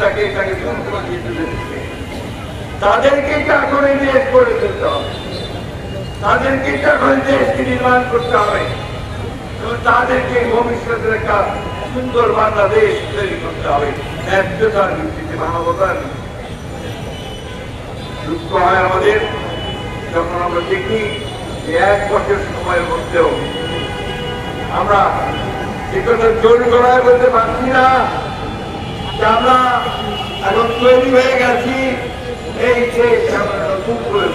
তাকে তুলে দিচ্ছে তাদেরকে এখন দেশ করে তুলতে হবে। তাদেরকে এখন দেশকে নির্মাণ করতে হবে তাদেরকে ভবিষ্যতের একটা সুন্দর বাংলাদেশ তৈরি করতে হবে। ন্যায্যতার ভিত্তিতে, মানবতার দুঃখ হয় আমাদের, যখন আমরা দেখি যে এক বছর সময়ের মধ্যেও আমরা যে কথা জোর গলায় বলতে পারছি না আমরা তৈরি হয়ে গেছি। এই দেশ আমরা নতুন করে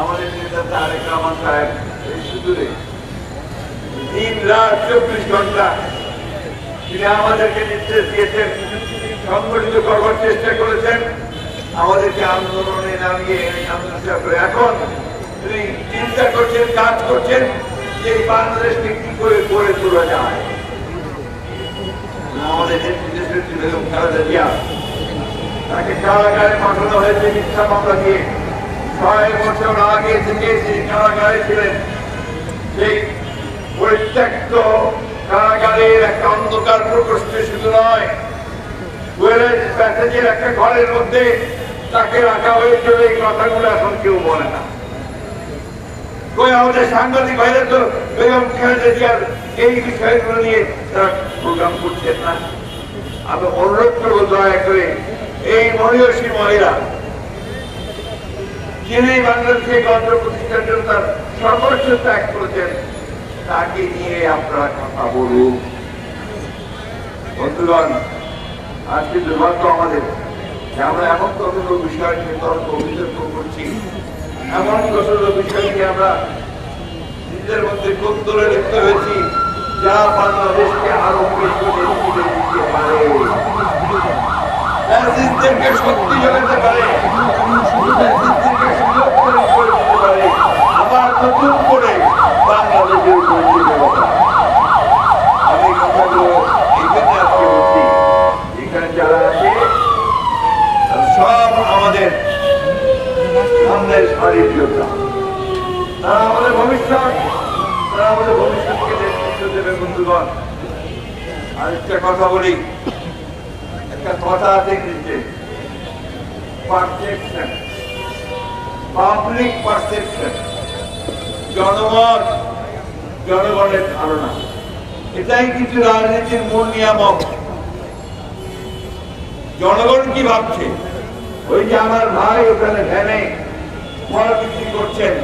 আমাদের নেতা তারেক রহমান সাহেব, এই সুদূরে। দিন রাত চব্বিশ ঘণ্টা তিনি আমাদেরকে নির্দেশ দিয়েছেন, সংগঠিত করবার চেষ্টা করেছেন। আমাদেরকে আন্দোলনে নামিয়ে করে এখন তিনি চিন্তা করছেন, কাজ করছেন যে বাংলাদেশকে কি করে গড়ে তোলা যায়। আমাদের তাকে কারাগারে পাঠানো হয়েছে মিথ্যা মামলা দিয়ে। ছয় বছর আগে থেকে তিনি কারাগারে ছিলেন। সেই পরিত্যক্ত কারাগারের একটা অন্ধকার প্রকোষ্ঠে শুধু নয় প্যাসেজের একটা ঘরের মধ্যে তাকে রাখা হয়েছিল, এই কথাগুলো এখন কেউ বলে না। কই আমাদের সাংবাদিক ভাইরা তো বেগম খালেদা এই বিষয়গুলো নিয়ে তারা প্রোগ্রাম করছেন না। আমি অনুরোধ করব দয়া করে এই মহিষী মহিলা যিনি বাংলাদেশে গন্ত্র প্রতিষ্ঠার জন্য তার সর্বোচ্চ ত্যাগ করেছেন, তাকে নিয়ে আপনারা কথা বলুন। বন্ধুগণ, আজকে দুর্ভাগ্য আমাদের আমরা এমন কতগুলো বিষয় নিয়ে তর্ক অভিযোগ করছি। এমন কতগুলো বিষয় নিয়ে আমরা নিজের মধ্যে কোত্তরে লিপ্ত হয়েছি, যা বাংলাদেশকে আরও দিতে পারে। ফ্যাসিস্টদেরকে শক্তি যোগাতে পারে। আবার নতুন করে বাংলাদেশের উপরে ব্যবস্থা আমি এই কথাগুলো এখানে আজকে বলছি এখানে যারা আছে তারা সব আমাদের সামনের সারির যোদ্ধা তারা আমাদের ভবিষ্যৎ, তারা আমাদের ভবিষ্যৎকে নেতৃত্ব দেবে, বন্ধুগণ। আরেকটা কথা বলি। একটা কথা আছে ইংরেজিতে পারসেপশন পাবলিক পারসেপশন জনগণ, জনগণের ধারণা। এটাই কিছু রাজনীতির মূল নিয়ামক। জনগণ কি ভাবছে? ওই যে আমার ভাই ওখানে ভ্যানে ফল বিক্রি করছেন।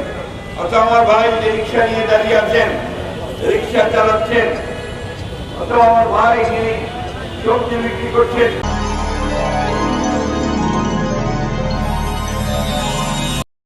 অথবা আমার ভাই যে রিক্সা নিয়ে দাঁড়িয়ে আছেন, রিক্সা চালাচ্ছেন। অথবা আমার ভাই সবজি বিক্রি করছেন।